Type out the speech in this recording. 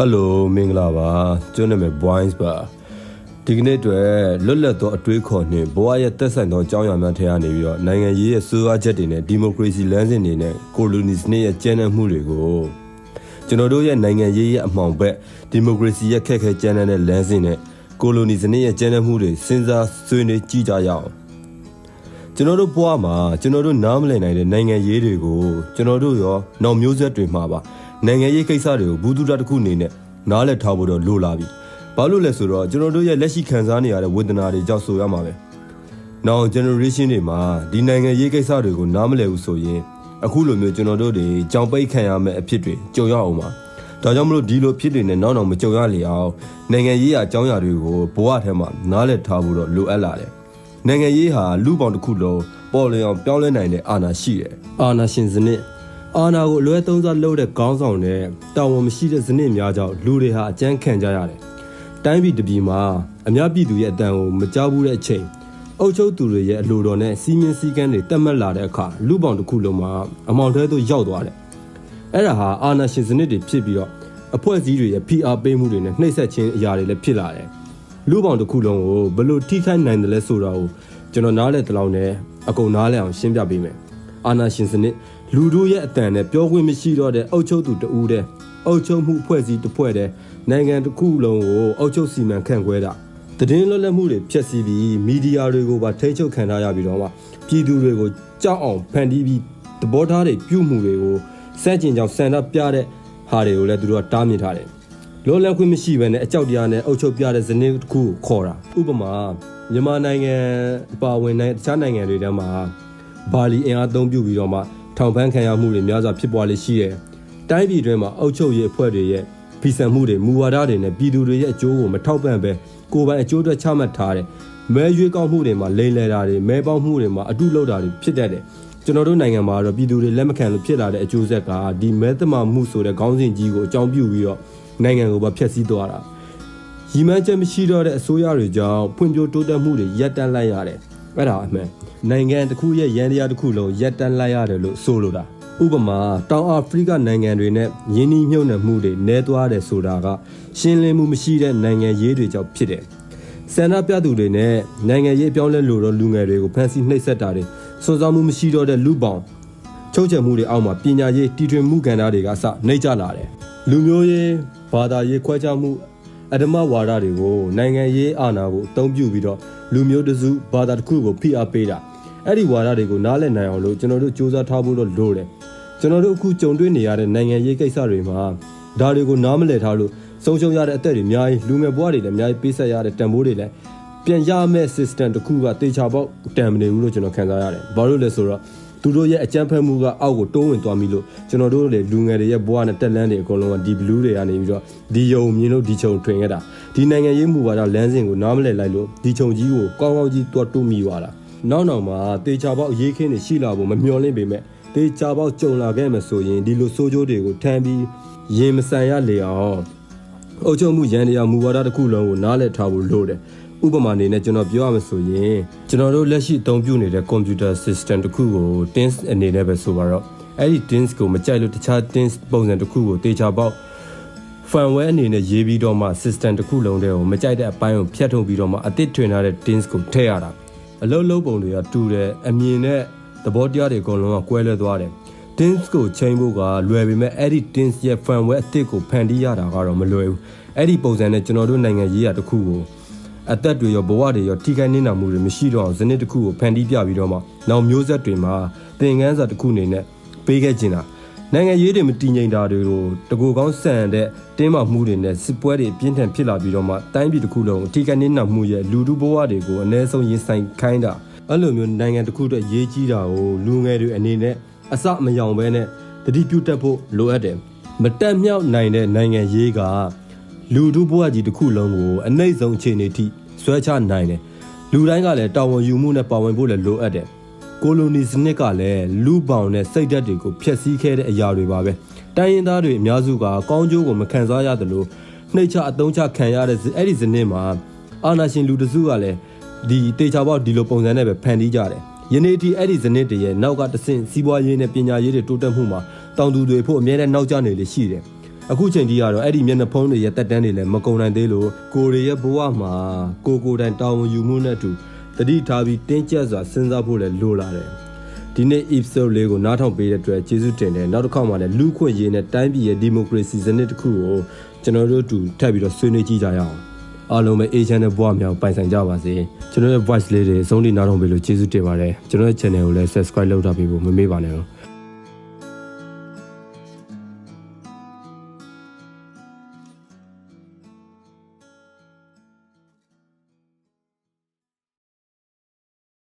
ဟယ်လိုမင်္ဂလာပါကျွန်တော်နာမည် Boys ပါဒီကနေ့အတွက်လွတ်လပ်သောအတွေးခေါ်နှင့်ဘဝရဲ့သက်ဆိုင်သောအကြောင်းအရာများထဲကနေပြီးတော့နိုင်ငံရေးရဲ့စိုးရချက်တွေနဲ့ဒီမိုကရေစီလမ်းစဉ်တွေနဲ့ကိုလိုနီစနစ်ရဲ့ကျန်းတဲ့မှုတွေကိုကျွန်တော်တို့ရဲ့နိုင်ငံရေးရဲ့အမှောင်ဘက်ဒီမိုကရေစီရဲ့ခက်ခဲကျန်းတဲ့လမ်းစဉ်နဲ့ကိုလိုနီစနစ်ရဲ့ကျန်းတဲ့မှုတွေစဉ်းစားဆွေးနွေးကြည့်ကြရအောင်ကျွန်တော်တို့ဘဝမှာကျွန်တော်တို့နားမလည်နိုင်တဲ့နိုင်ငံရေးတွေကိုကျွန်တော်တို့ရောနောက်မျိုးဆက်တွေမှာပါ နိုင်ငံရေးကိစ္စတွေကိုဘူးတူတာတစ်ခုအနေနဲ့နားလည်ထားဖို့တော့လိုလာပြီ။ဘာလို့လဲဆိုတော့ကျွန်တော်တို့ရဲ့လက်ရှိခံစားနေရတဲ့ဝေဒနာတွေကြောင့်ဆိုရမှာပဲ။ Now generation တွေမှာဒီနိုင်ငံရေးကိစ္စတွေကိုနားမလည်ဘူးဆိုရင်အခုလိုမျိုးကျွန်တော်တို့တွေကြောင်ပိတ်ခံရမယ့်အဖြစ်တွေကြုံရအောင်ပါ။ဒါကြောင့်မလို့ဒီလိုဖြစ်တွေနဲ့နောက်နောက်မကြုံရလေအောင်နိုင်ငံရေးအကြောင်းအရာတွေကိုဘဝထဲမှာနားလည်ထားဖို့တော့လိုအပ်လာတယ်။နိုင်ငံရေးဟာလူပေါင်းတစ်ခုလုံးပေါ်လျောင်ပြောင်းလဲနိုင်တဲ့အာဏာရှိတယ်။အာဏာရှင်စနစ် အာဏာကိုအလွဲသုံးစားလုပ်တဲ့ခေါင်းဆောင်နဲ့တာဝန်မရှိတဲ့စနစ်များကြောင့်လူတွေဟာအကြမ်းခံကြရတယ်။တိုင်းပြည်တစ်ပြည်မှာအများပြည်သူရဲ့အတန်ကိုမကြားဘူးတဲ့အချိန်အုပ်ချုပ်သူတွေရဲ့အလိုတော်နဲ့စီမင်းစည်းကမ်းတွေတက်မှတ်လာတဲ့အခါလူပေါင်းတစ်ခုလုံးမှာအမောင်ထဲသို့ရောက်သွားတယ်။အဲ့ဒါဟာအာဏာရှင်စနစ်တွေဖြစ်ပြီးတော့အဖွဲ့အစည်းတွေရဲ့ဖိအားပေးမှုတွေနဲ့နှိပ်စက်ခြင်းအရာတွေလည်းဖြစ်လာတယ်။လူပေါင်းတစ်ခုလုံးကိုဘယ်လို့ထိခိုက်နိုင်တယ်လဲဆိုတာကိုကျွန်တော်နားလဲတလောင်းနဲ့အကုန်နားလဲအောင်ရှင်းပြပေးမယ်။အာနာရှင်စနစ် လူတို့ရဲ့အတန်နဲ့ပြောခွင့်မရှိတော့တဲ့အုပ်ချုပ်သူတဦးတဲ့အုပ်ချုပ်မှုအဖွဲ့အစည်းတစ်ဖွဲ့တဲ့နိုင်ငံတစ်ခုလုံးကိုအုပ်ချုပ်စီမံခန့်ခွဲတာတည်င်းလွတ်လပ်မှုတွေဖျက်ဆီးပြီးမီဒီယာတွေကိုပါထိန်းချုပ်ခံထားရပြီးတော့မှပြည်သူတွေကိုကြောက်အောင်ဖန်တီးပြီးသဘောထားတွေပြုမှုတွေကိုစန့်ကျင်ကြောင်ဆန္ဒပြတဲ့ဟာတွေကိုလည်းသူတို့ကတားမြစ်ထားတယ်လောလန်ခွင့်မရှိဘဲနဲ့အကြောက်တရားနဲ့အုပ်ချုပ်ပြတဲ့ဇနီးတစ်ခုကိုခေါ်တာဥပမာမြန်မာနိုင်ငံပါဝင်တဲ့တခြားနိုင်ငံတွေထဲမှာဘာလီအင်အားသုံးပြုပြီးတော့မှ ထောင်ပန်းခံရမှုတွေများစွာဖြစ်ပွားလေးရှိတယ်။တိုင်းပြည်တွင်းမှာအုပ်ချုပ်ရေးအဖွဲ့တွေရဲ့ဖီဆန်မှုတွေမူဝါဒတွေနဲ့ပြည်သူတွေရဲ့အကျိုးကိုမထောက်ပံ့ပဲကိုယ်ပိုင်အကျိုးအတွက်ချမှတ်ထားတယ်။မဲရွေးကောက်မှုတွေမှာလိမ်လည်တာတွေမဲပေါက်မှုတွေမှာအတုလောက်တာတွေဖြစ်တတ်တယ်။ကျွန်တော်တို့နိုင်ငံမှာတော့ပြည်သူတွေလက်မခံလို့ဖြစ်လာတဲ့အကျိုးဆက်ကဒီမဲသမမှုဆိုတဲ့ခေါင်းစဉ်ကြီးကိုအကြောင်းပြုပြီးတော့နိုင်ငံကိုပါဖျက်ဆီးသွားတာရီမန်းချက်မရှိတော့တဲ့အစိုးရတွေကြောင့်ဖွံ့ဖြိုးတိုးတက်မှုတွေရပ်တန့်လိုက်ရတယ် အဲ့ဒါအမှန်နိုင်ငံတစ်ခုရဲ့ရန်တရားတစ်ခုလုံးရပ်တန့်လိုက်ရတယ်လို့ဆိုလိုတာဥပမာတောင်အာဖရိကနိုင်ငံတွေနဲ့ယင်းနှိမ့်မြုပ်နှံမှုတွေနည်းသွားတယ်ဆိုတာကရှင်းလင်းမှုမရှိတဲ့နိုင်ငံရေးတွေကြောင့်ဖြစ်တယ်ဆန္ဒပြသူတွေနဲ့နိုင်ငံရေးအပြောင်းလဲလို့တော့လူငယ်တွေကိုဖမ်းဆီးနှိပ်စက်တာတွေစွန့်စားမှုမရှိတော့တဲ့လူပောင်ချုပ်ချယ်မှုတွေအောက်မှာပညာရေးတီထွင်မှုကဏ္ဍတွေကအစနှိမ့်ကျလာတယ်။လူမျိုးရေးဘာသာရေးခွဲခြားမှု အဓမ္မဝါဒတွေကိုနိုင်ငံရေးအာဏာကိုအသုံးပြုပြီးတော့လူမျိုးတစုဘာသာတစ်ခုကိုဖိအားပေးတာအဲ့ဒီဝါဒတွေကိုနားလည်နိုင်အောင်လို့ကျွန်တော်တို့စူးစမ်းထားဖို့တော့လိုတယ်။ကျွန်တော်တို့အခုကြုံတွေ့နေရတဲ့နိုင်ငံရေးကိစ္စတွေမှာဒါတွေကိုနားမလည်ထားလို့ဆုံးရှုံးရတဲ့အသက်တွေအများကြီးလူငယ်ဘဝတွေလည်းအများကြီးပေးဆက်ရတဲ့တန်ဖိုးတွေလည်းပြန်ရမယ့် system တစ်ခုကတေချာပေါက်တန်မနေဘူးလို့ကျွန်တော်ခံစားရတယ်။ဘာလို့လဲဆိုတော့ သူတို့ရဲ့အကြမ်းဖက်မှုကအောက်ကိုတိုးဝင်သွားပြီလို့ကျွန်တော်တို့လေလူငယ်တွေရဲ့ဘဝနဲ့တက်လန်းတွေအကုန်လုံးကဒီ blue တွေကနေပြီးတော့ဒီယုံမြင်လို့ဒီချုံထွင်ခဲ့တာဒီနိုင်ငံရေးမူဝါဒလမ်းစဉ်ကိုနားမလည်လိုက်လို့ဒီချုံကြီးကိုကောင်းကောင်းကြီးတွတ်တူးမိသွားတာနောက်နောက်မှာတေချာပေါက်အရေးခင်းတွေရှိလာဖို့မမျှော်လင့်ပေမဲ့တေချာပေါက်ကြုံလာခဲ့မှဆိုရင်ဒီလိုစိုးကြိုးတွေကိုထမ်းပြီးရင်မဆန်ရလေအောင်အုပ်ချုပ်မှုရန်တရားမူဝါဒတစ်ခုလုံးကိုနားလည်ထားဖို့လိုတယ် ဥပမာအနေနဲ့ကျွန်တော်ပြောရမှာဆိုရင်ကျွန်တော်တို့လက်ရှိအသုံးပြုနေတဲ့ computer system တစ်ခုကို Teams အနေနဲ့ပဲဆိုပါတော့အဲ့ဒီ Teams ကိုမကြိုက်လို့တခြား Teams ပုံစံတစ်ခုကိုတေချာပေါက် firmware အနေနဲ့ရေးပြီးတော့မှ system တစ်ခုလုံးတည်းကိုမကြိုက်တဲ့အပိုင်းကိုဖြတ်ထုတ်ပြီးတော့မှအသစ်ထွင်ထားတဲ့ Teams ကိုထည့်ရတာအလုံးလုံးပုံတွေကတူတယ်အမြင်နဲ့သဘောတရားတွေအကုန်လုံးကကွဲလွဲသွားတယ် Teams ကိုချိန်ဖို့ကလွယ်ပေမဲ့အဲ့ဒီ Teams ရဲ့ firmware အသစ်ကိုဖန်တီးရတာကတော့မလွယ်ဘူးအဲ့ဒီပုံစံနဲ့ကျွန်တော်တို့နိုင်ငံရေးရတစ်ခုကို အသက်တွေရောဘဝတွေရောထိခိုက်နေတာမှုတွေမရှိတော့အောင်ဇနစ်တစ်ခုကိုဖန်တီးပြပြီးတော့မှနောက်မျိုးဆက်တွေမှာသင်ခန်းစာတစ်ခုအနေနဲ့ပေးခဲ့ခြင်းတာနိုင်ငံရေးတွေမတည်ငြိမ်တာတွေကိုတကူကောင်းဆန်တဲ့တင်းမာမှုတွေနဲ့စစ်ပွဲတွေအပြင်းထန်ဖြစ်လာပြီးတော့မှတိုင်းပြည်တစ်ခုလုံးထိခိုက်နေတာမှုရဲ့လူထုဘဝတွေကိုအ ਨੇ ဆုံးရင်ဆိုင်ခိုင်းတာအဲ့လိုမျိုးနိုင်ငံတစ်ခုအတွက်ရေးကြီးတာကိုလူငယ်တွေအနေနဲ့အစမယောင်ဘဲနဲ့တတိပြုတတ်ဖို့လိုအပ်တယ်မတက်မြောက်နိုင်တဲ့နိုင်ငံရေးကလူထုဘဝကြီးတစ်ခုလုံးကိုအနှိမ့်ဆုံးအခြေအနေထိ ဆွဲချနိုင်တယ်လူတိုင်းကလည်းတာဝန်ယူမှုနဲ့ပါဝင်ဖို့လည်းလိုအပ်တယ်ကိုလိုနီစနစ်ကလည်းလူပေါင်နဲ့စိတ်ဓာတ်တွေကိုဖျက်ဆီးခဲ့တဲ့အရာတွေပါပဲတိုင်းရင်းသားတွေအများစုကကောင်းကျိုးကိုမခံစားရသလိုနှိမ့်ချအတုံးချခံရတဲ့အဲ့ဒီစနစ်မှာအာနာရှင်လူတစုကလည်းဒီတေချာပေါက်ဒီလိုပုံစံနဲ့ပဲဖန်တီးကြတယ်ယနေ့အထိအဲ့ဒီစနစ်တွေရဲ့နောက်ကတဆင့်စီးပွားရေးနဲ့ပညာရေးတွေတိုးတက်မှုမှာတောင်သူတွေဖို့အများနဲ့နောက်ကျနေလေရှိတယ် အခုချိန်ထိကတော့အဲ့ဒီမျက်နှာဖုံးတွေရဲ့တက်တန်းတွေလည်းမကုံနိုင်သေးလို့ကိုရီရဲ့ဘဝမှာကိုကိုတိုင်တာဝန်ယူမှုနဲ့အတူတတိထားပြီးတင်းကျပ်စွာစဉ်းစားဖို့လည်းလိုလာတယ်ဒီနေ့ episode လေးကိုနားထောင်ပေးတဲ့အတွက်ကျေးဇူးတင်တယ်နောက်တစ်ခါမှလည်းလူခွင့်ရေးနဲ့တိုင်းပြည်ရဲ့ဒီမိုကရေစီစနစ်တစ်ခုကိုကျွန်တော်တို့အတူထပ်ပြီးတော့ဆွေးနွေးကြည့်ကြရအောင်အားလုံးပဲ A channel ဘဝမြောက်ပိုင်ဆိုင်ကြပါစေကျွန်တော်ရဲ့ voice လေးတွေအဆုံးထိနားထောင်ပေးလို့ကျေးဇူးတင်ပါတယ်ကျွန်တော်ရဲ့ channel ကိုလည်း subscribe လုပ်ထားပေးဖို့မမေ့ပါနဲ့တော့